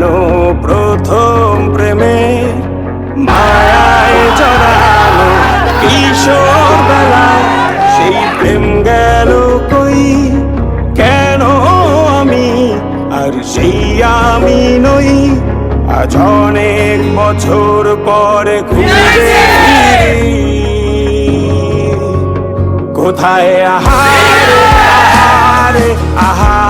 বেড়ানো প্রথম প্রেমে। মায়ায় জড়ানো কিশোর বেলায় সেই প্রেম গেল কই? কেন আমি আর সেই আমি নই? আজ অনেক বছর পরে খুঁজে কোথায় আহারে আহারে আহারে?